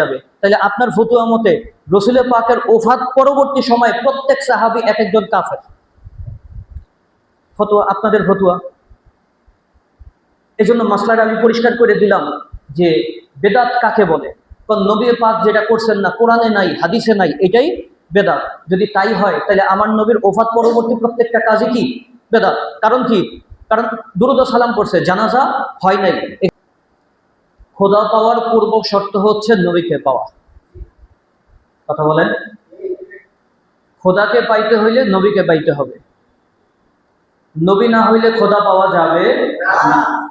যাবে। তাহলে আপনার ফতুয়া মতে রসুলের পাকের ওফাত পরবর্তী সময়ে প্রত্যেক সাহাবি এক একজন কাফের। ফতুয়া, আপনাদের ফতুয়া। এই জন্য মাসলাটা আমি পরিষ্কার করে দিলাম যে বেদাত কাকে বলে? কারণ নবী পাক যেটা করছেন না, কোরআনে নাই, হাদিসে নাই, এটাই বেদাত। যদি তাই হয়, তাহলে আমার নবীর ওফাত পরবর্তী প্রত্যেকটা কাজে কি? বেদাত। কারণ কি? কারণ দুরুদ সালাম করছে জানাজা হয় নাই। খোদা পাওয়ার পূর্ব শর্ত হচ্ছে নবীকে পাওয়া। কথা বলেন? খোদাকে পাইতে হইলে নবীকে পাইতে হবে। নবী না হইলে খোদা পাওয়া যাবে না।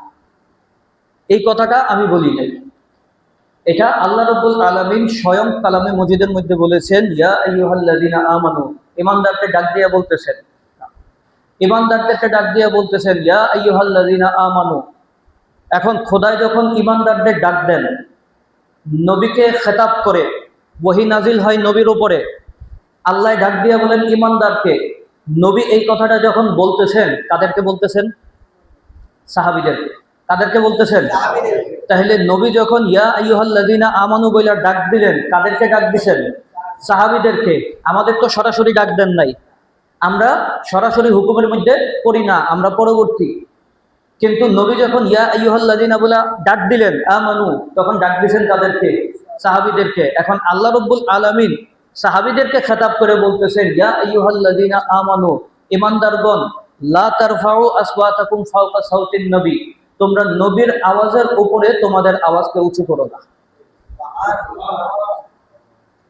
এই কথাটা আমি বলি নাই। এটা আল্লাহ রব্বুল আলমিন স্বয়ং কালামে মজিদের মধ্যে বলেছেন, ইয়া আমানু। ইমানদারকে ডাক দিয়ে বলতেছেন। ইমানদারদেরকে ডাক দিয়ে বলতেছেন, ইয়া আইয়ুহাল্লাযীনা আমানু। এখন খোদায় যখন ইমানদারদের ডাক দেন, নবীকে খেতাব করে, ওহি নাজিল হয় নবীর উপরে, আল্লাহ ডাক দিয়ে বলেন, ইমানদারকে, নবী এই কথাটা যখন বলতেছেন, কাদেরকে বলতেছেন? সাহাবিদেরকে। কাদেরকে বলতেছেন? তাহলে নবী যখন, ইয়া আইয়ুহাল্লাযীনা আমানু বইলা ডাক দিলেন, কাদেরকে ডাক দিছেন? সাহাবিদেরকে। আমাদের তো সরাসরি ডাক দেন নাই। আমরা সরাসরি হুকুমের মধ্যে করি না, আমরা পরবর্তী কিন্তু নবী যখন, ইয়া আইয়ুহাল্লাযীনা বলা ডাক দিলেন, আমানু তখন ডাক দিছেন তাদেরকে, সাহাবিদেরকে। এখন আল্লাহ রব্বুল আলামিন সাহাবিদেরকে খেতাব করে বলতেছেন, ইয়া আইয়ুহাল্লাযীনা আমানু ইমানদারগণ লা তারফাউ সাউতিন নবী, তোমরা নবীর আওয়াজের উপরে তোমাদের আওয়াজকে উঁচু করো না।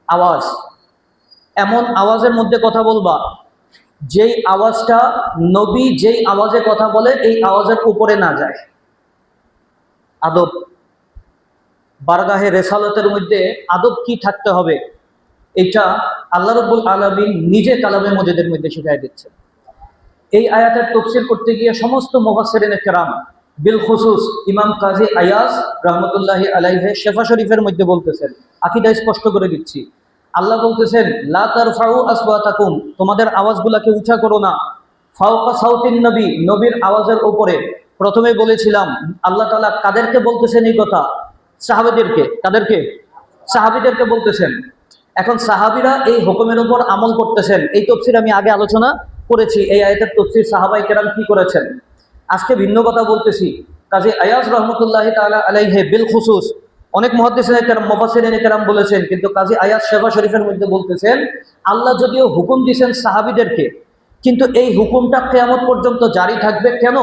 আওয়াজ। এমন আওয়াজের মধ্যে কথা বলবা যেই আওয়াজটা নবী যেই আওয়াজে কথা বলে, এই আওয়াজের উপরে না যায়। আদব। বারগাহে রেসালতের মধ্যে আদব কি থাকতে হবে? এটা আল্লাহ রব্বুল আলমিন নিজে কালামে মজেদের মধ্যে শিখাই দিচ্ছেন। এই আয়াতের তফসির করতে গিয়ে সমস্ত মুফাসসিরিন কেরাম বিল খুসুস ইমাম কাজী আয়াজ রহমতুল্লাহি আলাইহে শেফা শরীফের মধ্যে বলতেছেন। আকিদা স্পষ্ট করে দিচ্ছি। আল্লাহ বলতেছেন, লা তারফাউ আসওয়াতাকুম তোমাদের আওয়াজগুলাকে উঁচা করো না। ফাওকা সাউতিন নবী, নবীর আওয়াজের উপরে। প্রথমে বলেছিলাম, আল্লাহ তালা কাদেরকে বলতেছেন এই কথা? সাহাবীদেরকে। কাদেরকে? সাহাবীদেরকে বলতেছেন। এখন সাহাবীরা এই হুকুমের উপর আমল করতেছেন। এই তফসির আমি আগে আলোচনা করেছি। এই আয়াতের তফসির সাহাবাই কেরাম কি করেছেন? আজকে ভিন্ন কথা বলতেছি। কাজে আয়াজ রহমতুল্লাহ তাআলা আলাইহে বিল খুসুস অনেক কেরাম বলেছেন, কিন্তু কাজী আয়াত শেফা শরীফের মধ্যে বলতেছেন, আল্লাহ যদিও হুকুম দিয়েছেন সাহাবীদেরকে কিন্তু এই হুকুমটা কেয়ামত পর্যন্ত জারি থাকবে কেন?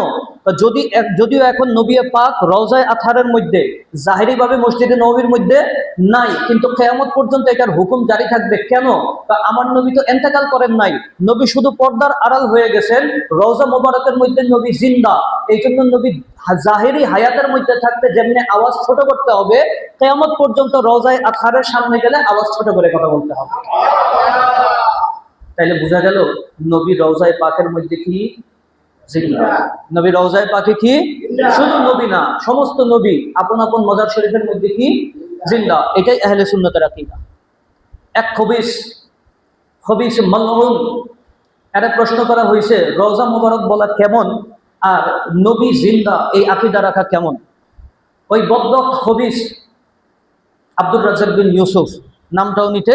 যদি যদিও এখন নবিয়ে পাক রওজায় আথারের মধ্যে, জাহেরিভাবে মসজিদে নবীর মধ্যে নাই, কিন্তু কেয়ামত পর্যন্ত এটার হুকুম জারি থাকবে কেন? আমার নবী তো এন্তেকাল করেন নাই, নবী শুধু পর্দার আড়াল হয়ে গেছেন, রওজা মোবারকের মধ্যে নবী জিন্দা এই জন্য নবী জাহেরি হায়াতের মধ্যে থাকতে যেমনি আওয়াজ ছোট করতে হবে, কেয়ামত পর্যন্ত রওজায় আথারের সামনে গেলে আওয়াজ ছোট করে কথা বলতে হবে। তাইলে বোঝা গেল নবী রওজায় পাকের মধ্যে কি? জিন্দা নবী রওজায় পাকে কি? শুধু নবী না সমস্ত নবী আপন আপন মজার শরীফের মধ্যে কি? জিন্দা। এটাই আহলে সুন্নতের আকিদা। এক খবিস খবিস মালউন। একটা প্রশ্ন করা হয়েছে রওজা মোবারক বলা কেমন? আর নবী জিন্দা এই আকিদা রাখা কেমন? ওই বদ্দক খবিস আব্দুর রাজাক বিন ইউসুফ নামটাও নিতে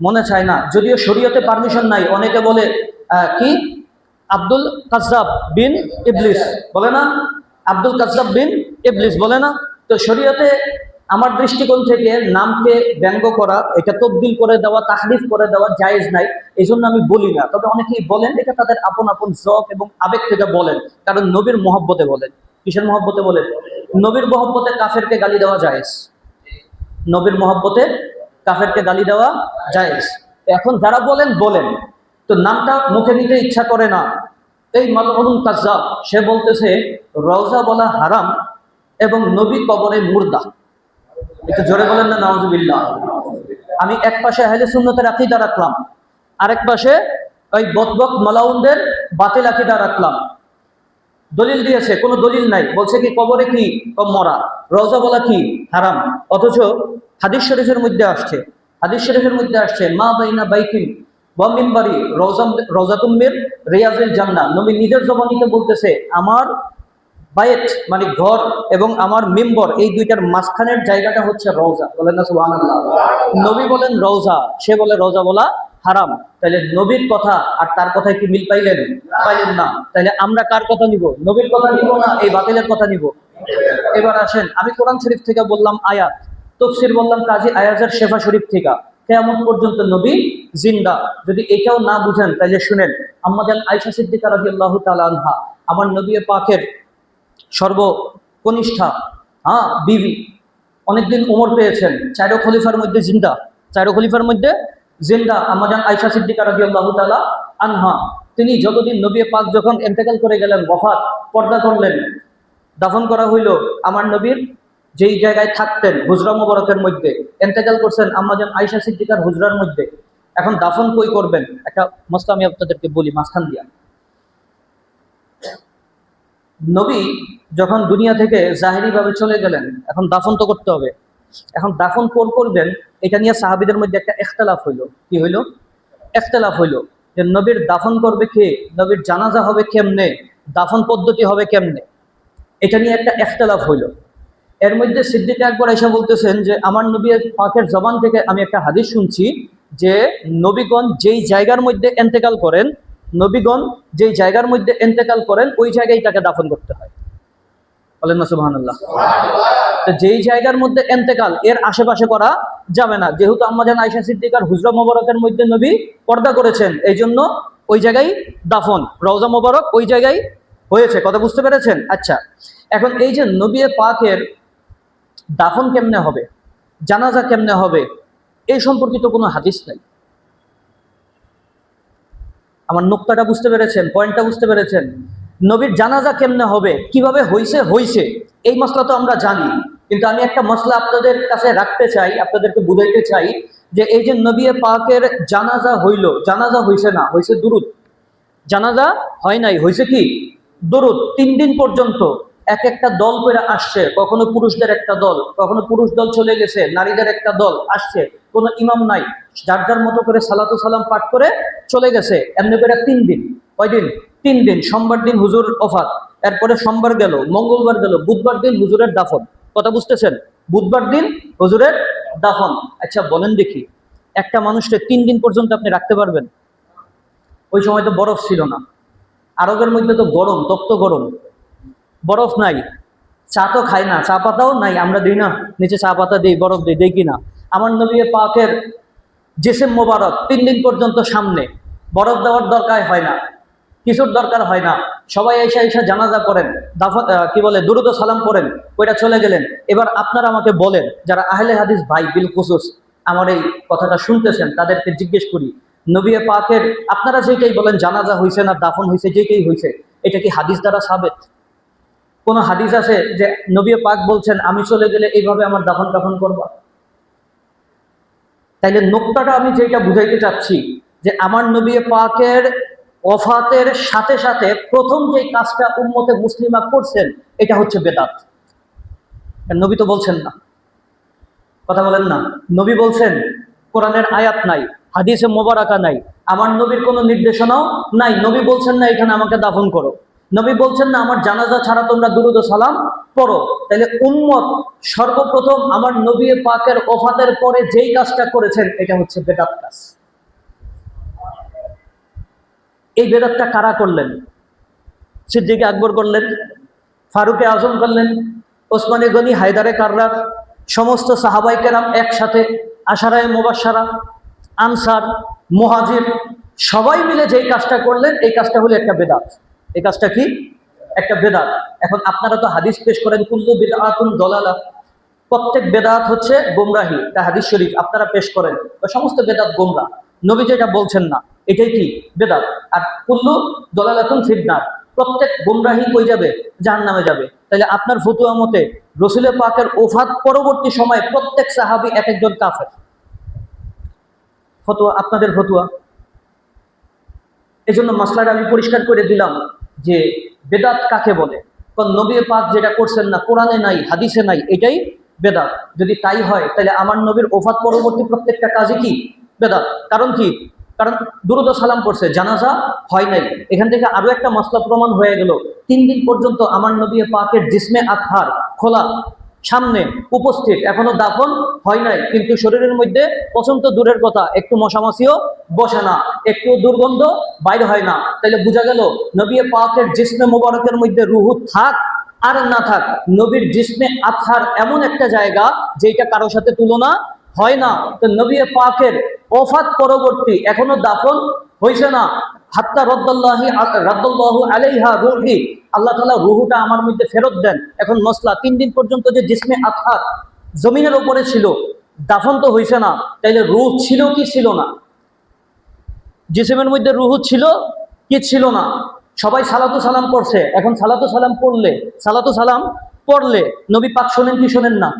মনে চায় না। যদিও শরীয়তে পারমিশন নাই, অনেকে বলে কি? আব্দুল কাজাব বিন ইবলিস, বলে না? আব্দুল কাজাব বিন ইবলিস, বলে না? তো শরীয়তে আমার দৃষ্টিকোণ থেকে নামকে ব্যঙ্গ করা, এটা তবদিল করে দেওয়া, তাহরিফ করে দেওয়া জায়েজ নাই এই জন্য আমি বলি না। তবে অনেকেই বলেন, এটা তাদের আপন আপন জব এবং আবেগ থেকে বলেন, কারণ নবীর মহব্বতে বলেন। কিসের মহব্বতে বলেন? নবীর মহব্বতে কাফেরকে গালি দেওয়া জায়েজ। নবীর মহব্বতে কাফেরকে গালি দেওয়া জায়েজ। এখন যারা বলেন বলেন। তো নামটা মুখে নিতে ইচ্ছা করে না। এই মালহুম কাজ্জাব, সে বলতেছে, রওজা বলা হারাম এবং নবী কবরে মুর্দা। একটু জোরে বলেন না নওয়াজবিল্লাহ আমি এক পাশে আহলে সুন্নতের আকিদা রাখলাম, আরেক পাশে ওই বকবক মালাউনদের বাতিল আকিদা রাখলাম। দলিল দিয়েছে, কোনো দলিল নাই। বলছে কি, কবরে কি মরা। রওজা বলা কি, হারাম। অথচ হাদিস শরীফের মধ্যে আসছে। হাদিস শরীফের মধ্যে আসছে, মা বাইনা বাইকিন ওয়া মিম্বারি রওজা রওজাতুম্মির রিয়াজুল জান্নাহ। নবী নিজের জবানিতে বলতেছে, আমার বায়েত মানে ঘর এবং আমার মেম্বর, এই দুইটার মাঝখানের জায়গাটা হচ্ছে রওজা বলেন না, সুবহানাল্লাহ। নবী বলেন রওজা সে বলে রওজা বলা হারাম। তাহলে নবীর কথা আর তার কথায় কি মিল পাইলেন? পাইলেন না। তাহলে আমরা কার কথা নিব? নবীর কথা নিব না, এই বাতিলের কথা নিব? এবার আসেন, আমি কোরআন শরীফ থেকে বললাম আয়াত। তফসির বললাম, কাজী আয়াজের শেফা শরীফ থেকে। কেমন পর্যন্ত নবী জিন্দা। যদি এটাও না বুঝেন, তাহলে শুনেন। আম্মাজান আয়সা সিদ্দিকা রাদিয়াল্লাহু তাআলা আনহা, আমার নবী পাকের সর্বকনিষ্ঠা হ্যাঁ বিবি, অনেকদিন উমর পেয়েছেন। চারো খলিফার মধ্যে জিন্দা। চারো খলিফার মধ্যে জিন্দা আমাজান আয়সা সিদ্দিকা রাদিয়াল্লাহু তাআলা আনহা। তিনি যতদিন নবী পাক যখন এন্তেকাল করে গেলেন, ওয়াফাত পর্দা করলেন, দাফন করা হইল, আমার নবীর যেই জায়গায় থাকতেন হুজরা মুবারকের মধ্যে, এন্তেকাল করছেন আমাজান আয়সা সিদ্দিকার হুজরার মধ্যে। এখন দাফন কই করবেন? একটা মশলা আমি আপনাদেরকে বলি, মাঝখান দিয়া। নবী যখন দুনিয়া থেকে জাহেরিভাবে চলে গেলেন, এখন দাফন তো করতে হবে। এখন দাফন কোর করবেন, এটা নিয়ে সাহাবিদের মধ্যে একটা এখতলাফ হইল। কি হইল? এখতলাফ হইল যে নবীর দাফন করবে কে? নবীর জানাজা হবে কেমনে? দাফন পদ্ধতি হবে কেমনে? এটা নিয়ে একটা এখতলাফ হইল। এর মধ্যে সিদ্দিক একবার এসে বলতেছেন যে, আমার নবী পাকের জবান থেকে আমি একটা হাদিস শুনছি যে, নবীগণ যেই জায়গার মধ্যে এন্তেকাল করেন, নবীগণ যেই জায়গার মধ্যে এন্তেকাল করেন, ওই জায়গায় তাকে দাফন করতে হয়। বলেন না, সুবহানাল্লাহ। তো যেই জায়গার মধ্যে এন্তেকাল, এর আশেপাশে করা যাবে না। যেহেতু আমাদের আয়সা সিদ্দিকার হুজরা মোবারকের মধ্যে নবী পর্দা করেছেন, এই জন্য ওই জায়গায় দাফন, রওজা মোবারক ওই জায়গায় হয়েছে। কথা বুঝতে পেরেছেন? আচ্ছা। এখন এই যে নবী পাকের দাফন কেমনে হবে? জানাজা কেমনে হবে? এই সম্পর্কিত কোনো হাদিস নাই। আমার নোক্তাটা বুঝতে পেরেছেন, পয়েন্টটা বুঝতে পেরেছেন। নবীর জানাজা কেমনে হবে? কীভাবে হইছে হইছে। এই মশলা তো আমরা জানি। কিন্তু আমি একটা মশলা আপনাদের কাছে রাখতে চাই, আপনাদেরকে বুঝাইতে চাই যে এই যে নবী পাকের জানাজা হইল, জানাজা হইছে না, হইছে দুরুদ। জানাজা হয় নাই হয়েছে কি? দরুদ, তিন দিন পর্যন্ত। এক একটা দল করে আসছে। কখনো পুরুষদের একটা দল, কখনো পুরুষ দল চলে গেছে, নারীদের একটা দল আসছে, কোনো ইমাম নাই, যার যার মতো করে সালাতু সালাম পাঠ করে চলে গেছে, এমনি করে তিন দিন। কয়দিন? তিন দিন। সোমবার দিন হুজুর অফাত, এরপরে সোমবার গেল, মঙ্গলবার গেল, বুধবার দিন হুজুরের দাফন। কথা বুঝতেছেন? বুধবার দিন হুজুরের দাফন। আচ্ছা বলেন দেখি, একটা মানুষকে তিন দিন পর্যন্ত আপনি রাখতে পারবেন? ওই সময় তো বরফ ছিল না। আরবের মধ্যে তো গরম, তপ্ত গরম। বরফ নাই, চা তো খাই না, চা পাতাও নাই, আমরা দিই না, নিচে চা পাতা দিই, বরফ দিই, দেই কিনা? আমার নবী পাকের জেসেম মোবারক তিন দিন পর্যন্ত সামনে, বরফ দেওয়ার দরকার হয় না, কিছুর দরকার হয় না, সবাই এসে এসে জানাজা করেন, দাফা কি বলে দ্রুত সালাম করেন ওইটা চলে গেলেন। এবার আপনারা আমাকে বলেন, যারা আহলে হাদিস ভাই, বিল কুসুস আমার এই কথাটা শুনতেছেন, তাদেরকে জিজ্ঞেস করি, নবী পাকের, আপনারা যেটাই বলেন, জানাজা হয়েছে না, দাফন হয়েছে যেটাই হয়েছে এটা কি হাদিস দ্বারা সাবেত? কোন হাদিস আছে যে নবী পাক বলছেন, আমি চলে গেলে এইভাবে আমার দাফন দাফন করবা? তাইলে নোক্তাটা আমি যেটা বুঝাইতে চাচ্ছি, যে আমার নবী পাকের ওফাতের সাথে সাথে প্রথম যে কাজটা উম্মতে মুসলিমা করছেন, এটা হচ্ছে বেদাত। নবী তো বলছেন না। কথা বলেন না। নবী বলছেন, কোরআনের আয়াত নাই, হাদিসে মোবারাকা নাই, আমার নবীর কোনো নির্দেশনাও নাই, নবী বলছেন না, এখানে আমাকে দাফন করো। নবী বলছেন না, আমার জানাজা ছাড়া তোমরা দুরুদ সালাম পড়ো। তাহলে উম্মত সর্বপ্রথম আমার নবী পাকের ওফাতের পরে যেই কাজটা করেছেন, এটা হচ্ছে বেদাত কাজ। এই বেদাতটা কারা করলেন? সিদ্দিকে আকবর করলেন, ফারুকে আজম করলেন, ওসমানী গনি, হায়দারে কার্রার সমস্ত সাহাবাই কেরাম একসাথে, আশারায় মোবাসারা আনসার, মুহাজির, সবাই মিলে যেই কাজটা করলেন, এই কাজটা হলো একটা বেদাত। এই কাজটা কি? একটা বেদাত। এখন আপনারা তো হাদিস পেশ করেন, কুল্লু বেদাতুন দলালা। প্রত্যেক বেদাত হচ্ছে গোমরাহি তা হাদিস শরীফ, আপনারা পেশ করেন। বা সমস্ত বেদাত গোমরা। নবী যেটা বলছেন না, এটাই কি? বেদাত। আর কুল্লু দলালাতুন ফিরনার প্রত্যেক গোমরাহি কই যাবে? জাহান নামে যাবে। তাহলে আপনার ফতুয়া মতে রসুলে পাকের ওফাত পরবর্তী সময় প্রত্যেক সাহাবি এক একজন কাফের। ফতুয়া, আপনাদের ফতুয়া। এই জন্য মশলাটা আমি পরিষ্কার করে দিলাম। যে বেদাত কাকে বলে? কারণ নবী পাক যেটা করছেন না, কোরআনে নাই, হাদিসে নাই, এটাই বেদাত। যদি তাই হয়, তাহলে আমার নবীর ওফাত পরবর্তী প্রত্যেকটা কাজে কি? বেদাত। কারণ কি? কারণ দুরুদ সালাম করছে জানাজা হয় নাই। এখান থেকে আরও একটা মশলা প্রমাণ হয়ে গেল। তিন দিন পর্যন্ত আমার নবী পাকের জিসমে আখার খোলা। সামনে উপস্থিত। এখনও দাফন হয় নাই, কিন্তু শরীরের মধ্যে পছন্দ দূরের কথা, একটু মশামাছিও বসে না, একটু দুর্গন্ধ বাইর হয় না। তাইলে বোঝা গেল, নবী পাকের জিসমে মোবারকের মধ্যে রুহু থাক আর না থাক, নবীর জিসমে আথার এমন একটা জায়গা যেটা কারোর সাথে তুলনা হয় না। তো নবী পাকের ওফাত পরবর্তী এখনও দাফন হয়েছে না। হাত্তা রদ্দাল্লাহি রাদ্দাল্লাহু আলাইহা রুহি। আল্লাহ তাআলা রুহুটা আমার মধ্যে ফেরত দেন। এখন মসলা, তিন দিন পর্যন্ত যে জিসমে আথার জমিনের উপরে ছিল, দাফন তো হয়েছে না, তাইলে রুহ ছিল কি ছিল না? জিসিমের মধ্যে রুহু ছিল কি ছিল না? সবাই সালাতু সালাম পড়ছে। এখন সালাতু সালাম পড়লে, সালাতু সালাম পড়লে নবী পাক শোনেন কি শোনেন না?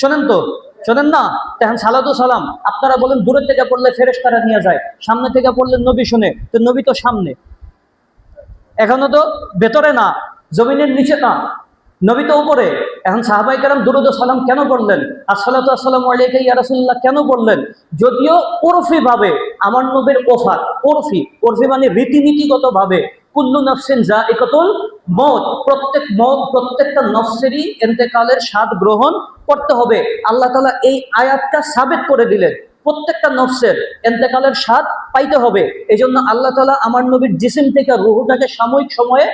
শোনেন তো? শোনেন না, এখন সালাতু সালাম। আপনারা বলেন দূরের থেকে পড়লে ফেরেশতারা নিয়ে যায়, সামনে থেকে পড়লে নবী শুনে, তো নবী তো সামনে। এখনও তো ভেতরে না, জমিনের নিচে না, নবী তো উপরে। এখন সাহাবাই কালাম দুরুদ সালাম কেন পড়লেন? আসসালাতু আসসালামু আলাইকা ইয়া কেন পড়লেন? যদিও ওরফি ভাবে আমার নবীর ওফাত, ওরফি ওরফি মানে রীতিনীতিগত ভাবে কুল্লু নফসিন যা একতুল মত প্রত্যেক মত প্রত্যেকটা নফসেরই এন্তেকালের স্বাদ গ্রহণ করতে হবে। আল্লাহ তালা এই আয়াতটা সাবেত করে দিলেন। প্রত্যেকটা নফসের এন্তেকালের স্বাদ পাইতে হবে। এই জন্য আল্লাহ তালা আমার নবীর জিসিম থেকে রুহুটাকে সাময়িক সময়ে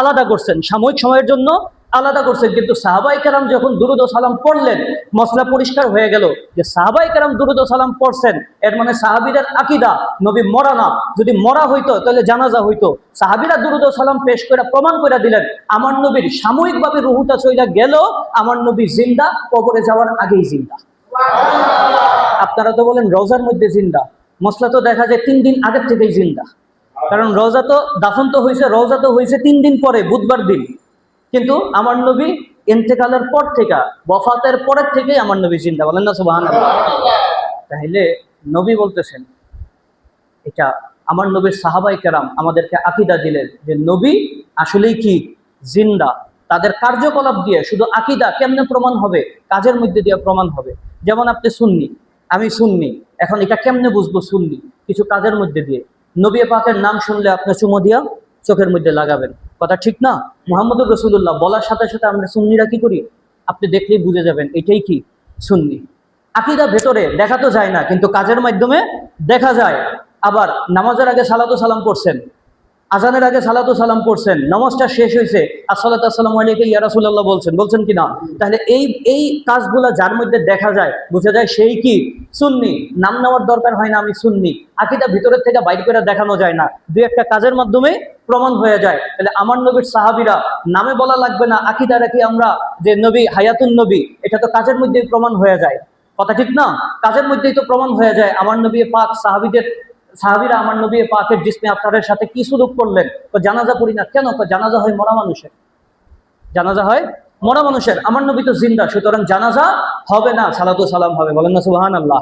আলাদা করছেন। সাময়িক সময়ের জন্য আলাদা করছেন। কিন্তু সাহাবাই কালাম যখন দুরুদ সালাম পড়লেন মশলা পরিষ্কার হয়ে গেল যে সাহাবাই কালাম দুরুদ সালাম পড়ছেন। এর মানে সাহাবিদের আকিদা, নবী মরা না। যদি মরা হইতো, তাহলে জানাজা হইতো। সাহাবিরা দুরুদ সালাম পেশ করে প্রমাণ করে দিলেন, আমার নবীর সাময়িকভাবে রুহুটা চইলা গেল, আমার নবী জিন্দা, কবরে যাওয়ার আগেই জিন্দা। আপনারা তো বলেন রোজার মধ্যে জিন্দা। মশলা তো দেখা যায় তিন দিন আগের থেকেই জিন্দা। কারণ রোজা তো দাফন তো হয়েছে রোজা তো হয়েছে তিন দিন পরে, বুধবার দিন। কিন্তু আমার নবী ইন্তেকালের পর থেকে, বফাতের পরের থেকেই আমার নবী জিন্দা, বলেন না সুবাহান তাহলে নবী বলতেছেন, এটা আমার নবীর সাহাবাই কেরাম আমাদেরকে আকিদা দিলেন যে নবী আসলেই কি জিন্দা? তাদের কার্যকলাপ দিয়ে শুধু আকিদা কেমনে প্রমাণ হবে? কাজের মধ্যে দিয়ে প্রমাণ হবে। যেমন আপনি শুননি আমি শুননি এখন এটা কেমনে বুঝব শুননি কিছু কাজের মধ্যে দিয়ে। নবী পাকের নাম শুনলে আপনি চুমো দিয়া চোখের মধ্যে লাগাবেন। কথা ঠিক না? মোহাম্মদুর রসুল্লাহ বলার সাথে সাথে আমরা সুন্নিরা কি করি? আপনি দেখলেই বুঝে যাবেন এটাই কি সুন্নি। আকিদা ভেতরে, দেখা তো যায় না, কিন্তু কাজের মাধ্যমে দেখা যায়। আবার নামাজের আগে সালাতু সালাম করছেন আজানের আগে সালাতু সালাম করছেন নামাজটা শেষ হয়েছে, আসসালাতু আসসালামু আলাইকা ইয়া রাসূলুল্লাহ বলছেন বলছেন কি না? তাহলে এই এই কাজগুলা যার মধ্যে দেখা যায়, বোঝা যায় সেই কি? সুন্নি। নাম নেওয়ার দরকার হয় না আমি সুন্নি। আকিদা ভিতরের থেকে বাইর করে দেখানো যায় না। দুই একটা কাজের মাধ্যমে প্রমাণ হয়ে যায়। তাহলে আমার নবীর সাহাবিরা নামে বলা লাগবে না, আকিদা রাখি আমরা যে নবী হায়াতুন নবী, এটা তো কাজের মধ্যেই প্রমাণ হয়ে যায়। কথা ঠিক না? কাজের মধ্যেই তো প্রমাণ হয়ে যায় আমার নবী পাক সাহাবিদের, সাহাবিরা আমার নবী পাকের জিসমে আফতারের সাথে কি সুযোগ করলেন? তো জানাজা করি না কেন? তো জানাজা হয় মরা মানুষের। জানাজা হয় মরা মানুষের। আমার নবী তো জিন্দা, সুতরাং জানাজা হবে না, সালাতু সালাম হবে। বলেন না সুবাহান আল্লাহ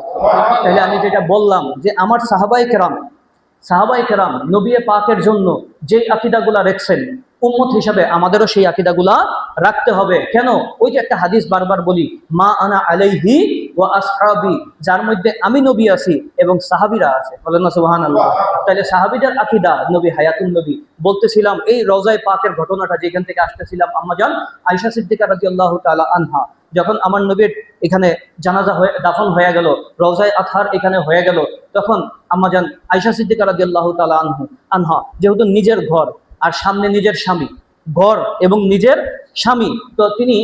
তাহলে আমি যেটা বললাম যে আমার সাহাবাই কেরাম সাহাবাই কেরাম নবী পাকের জন্য যে আকিদাগুলা রেখছেন, উম্মত হিসাবে আমাদেরও সেই আকিদাগুলা রাখতে হবে। কেন? ওই যে একটা হাদিস বারবার বলি, মা আনা আলাইহি ও আসহাবি, যার মধ্যে আমি নবী আছি এবং সাহাবিরা আছে। বলেন না সুবাহান আল্লাহ তাহলে সাহাবিদের আকিদা, নবী হায়াতুল নবী। বলতেছিলাম, এই রজায় পাকের ঘটনাটা, যেখান থেকে আসতেছিলাম আম্মাজান আয়সা সিদ্দিকা রাজি আল্লাহ তালা আনহা, যখন আমার নবীর এখানে জানাজা হয়ে, দাফন হয়ে গেল, রওজায় আথার এখানে হয়ে গেল তখন আম্মাজান আয়সা সিদ্দিক রাজি আল্লাহ তালা আনহু, আনহা, যেহেতু নিজের ঘর আর সামনে নিজের স্বামী, ঘর এবং নিজের স্বামী, তো তিনি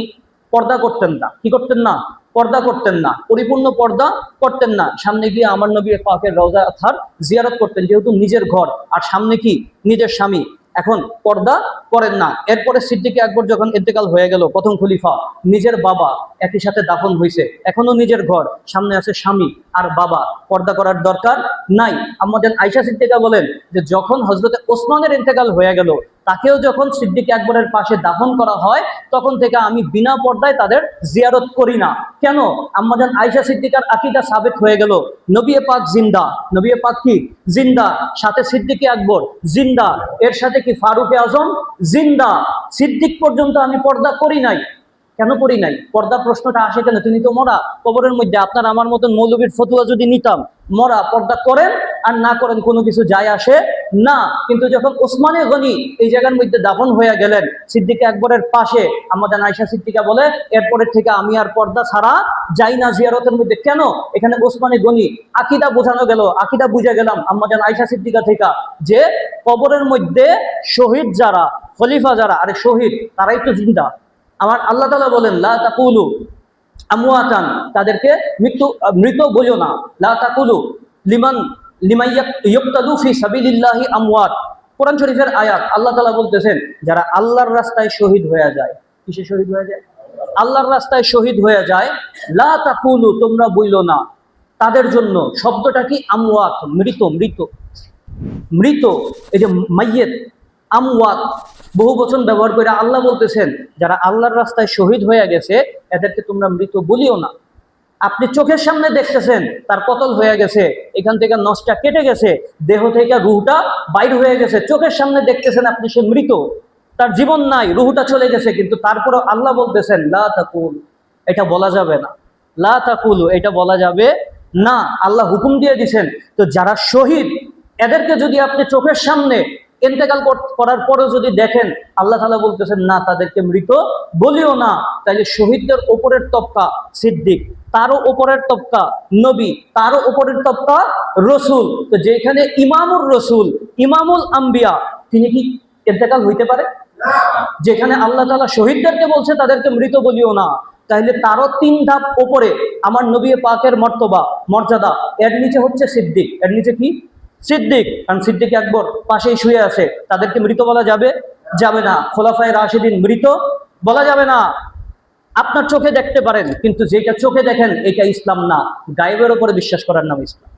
পর্দা করতেন না। কি করতেন না? পর্দা করতেন না। পরিপূর্ণ পর্দা করতেন না। সামনে গিয়ে আমার নবী পাকের রওজা আথার জিয়ারত করতেন, যেহেতু নিজের ঘর আর সামনে কি? নিজের স্বামী। এখন পর্দা করেন না। এরপরে সিদ্দিকে আকবর যখন এতেকাল হয়ে গেল, প্রথম খলিফা, নিজের বাবা একই সাথে দাফন হয়েছে এখনও নিজের ঘর, সামনে আছে স্বামী আর বাবা। পর্দা করার দরকার নাই। আমাদের আয়সা সিদ্দিকা বলেন যে, যখন হজরতে ওসমানের ইন্তেকাল হয়ে গেল তাকেও যখন সিদ্দিক আকবরের পাশে দাফন করা হয়, তখন থেকে আমি বিনা পর্দায় তাদের জিয়ারত করি না। কেন? আমাদের আয়সা সিদ্দিকার আকিদা সাবেক হয়ে গেল। নবী পাক জিন্দা। নবী পাক কি? জিন্দা। সাথে সিদ্দিকে আকবর। জিন্দা। এর সাথে কি ফারুকে আজম? জিন্দা। সিদ্দিক পর্যন্ত আমি পর্দা করি নাই। কেন করি নাই? পর্দা প্রশ্নটা আসে কেন? তিনি তো মরা। কবরের মধ্যে আপনার আমার মতন মৌলবীর ফতুয়া যদি নিতাম, মরা, পর্দা করেন আর না করেন, কোনো কিছু যায় আসে না। কিন্তু যখন ওসমানে গনি এই জায়গার মধ্যে দাফন হয়ে গেলেন, সিদ্দিকা একবারের পাশে, আমাদের আয়সা সিদ্দিকা বলে, এরপরের থেকে আমি আর পর্দা ছাড়া যাই না জিয়ারতের মধ্যে। কেন? এখানে ওসমানে গনি আকিদা বোঝানো গেল, আকিদা বুঝে গেলাম আমাদের আয়সা সিদ্দিকা থেকে যে, কবরের মধ্যে শহীদ যারা, খলিফা যারা, আরে শহীদ, তারাই তো জিন্দা। আমার আল্লাহ তালা বলেন, লা তাকুলু তাদেরকে মৃত্যু, মৃত বলিও না। লা তাকুলু লিমান লিমাইয়াক ইয়ক্তাদু ফি সাবিলিল্লাহি আমওয়াত। কোরআন শরীফের আয়াত, আল্লাহ তাআলা বলতেছেন, যারা আল্লাহর রাস্তায় শহীদ হয়ে যায়, কিসে শহীদ হয়ে যায়? আল্লাহর রাস্তায় শহীদ হয়ে যায়, লা তাকুলু, তোমরা বইলো না। তাদের জন্য শব্দটা কি? আমওয়াত, মৃত মৃত। মৃত, এই যে মাইয়েত, আমওয়াত, বহু বচন ব্যবহার করে আল্লাহ বলতেছেন, যারা আল্লাহর রাস্তায় শহীদ হয়ে গেছে, এদেরকে তোমরা মৃত বলিও না। আপনি চোখের সামনে দেখতেছেন, তার কতল হয়ে গেছে, এখান থেকে নসটা কেটে গেছে, দেহ থেকে রুহটা বাইর হয়ে গেছে, চোখের সামনে দেখতেছেন আপনি সে মৃত, তার জীবন নাই, রুহটা চলে গেছে, কিন্তু তারপরও আল্লাহ বলতেছেন, লা তাকুল এটা বলা যাবে না। লা তাকুলু এটা বলা যাবে না, আল্লাহ হুকুম দিয়ে দিছেন তো যারা শহীদ, এদেরকে যদি আপনি চোখের সামনে ইন্তেকাল করার পরেও যদি দেখেন, আল্লাহ তালা বলতেছেন, না, তাদেরকে মৃত বলিও না। তাইলে শহীদদের ওপরের তপকা সিদ্দিক, তারও ওপরের তপকা নবী, তারও ওপরের তপকা রসুল। তো যেখানে ইমামুর রসুল, ইমামুল আম্বিয়া, তিনি কি ইন্তেকাল হইতে পারে? যেখানে আল্লাহ তালা শহীদদেরকে বলছে, তাদেরকে মৃত বলিও না। তাহলে তারও তিন ধাপ ওপরে আমার নবী পাকের মর্তবা, মর্যাদা, এর নিচে হচ্ছে সিদ্দিক, এর নিচে কি? সিদ্দিক, কারণ সিদ্দিক একবার পাশেই শুয়ে আছে, তাদেরকে মৃত বলা যাবে যাবে না। খোলাফায় রাশেদিন মৃত বলা যাবে না। আপনার চোখে দেখতে পারেন, কিন্তু যেটা চোখে দেখেন এটা ইসলাম না। গায়েবের ওপরে বিশ্বাস করার নাম ইসলাম।